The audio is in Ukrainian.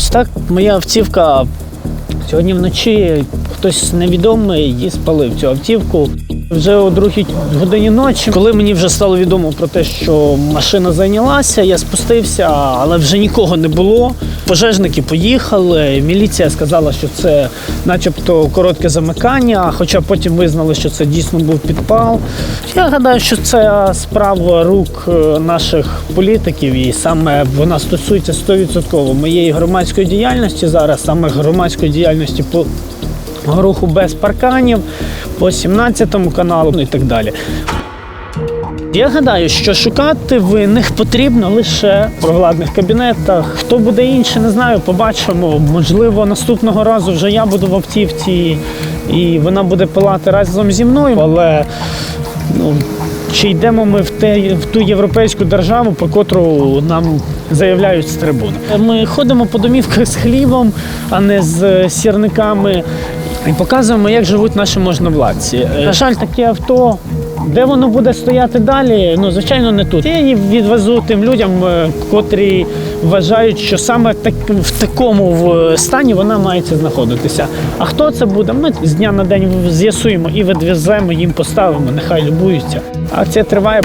Ось так моя автівка сьогодні вночі хтось невідомий її спалив цю автівку. Вже о другій годині ночі, коли мені вже стало відомо про те, що машина зайнялася, я спустився, але вже нікого не було. Пожежники поїхали. Міліція сказала, що це, начебто, коротке замикання, хоча потім визнали, що це дійсно був підпал. Я гадаю, що це справа рук е, наших політиків, і саме вона стосується 100% моєї громадської діяльності зараз, саме громадської діяльності по руху без парканів, по 17 каналу ну і так далі. Я гадаю, що шукати винних потрібно лише в провладних кабінетах. Хто буде інший, не знаю, побачимо. Можливо, наступного разу вже я буду в автівці і вона буде пилати разом зі мною, але ну, чи йдемо ми в, те, в ту європейську державу, про котру нам заявляють з трибуни. Ми ходимо по домівках з хлібом, а не з сірниками, і показуємо, як живуть наші можновладці. На жаль, таке авто. Де воно буде стояти далі? Ну, звичайно, не тут. Я її відвезу тим людям, е, котрі вважають, що саме так, в такому стані вона має знаходитися. А хто це буде? Ми з дня на день з'ясуємо і відвеземо, їм поставимо, нехай любуються. Акція триває.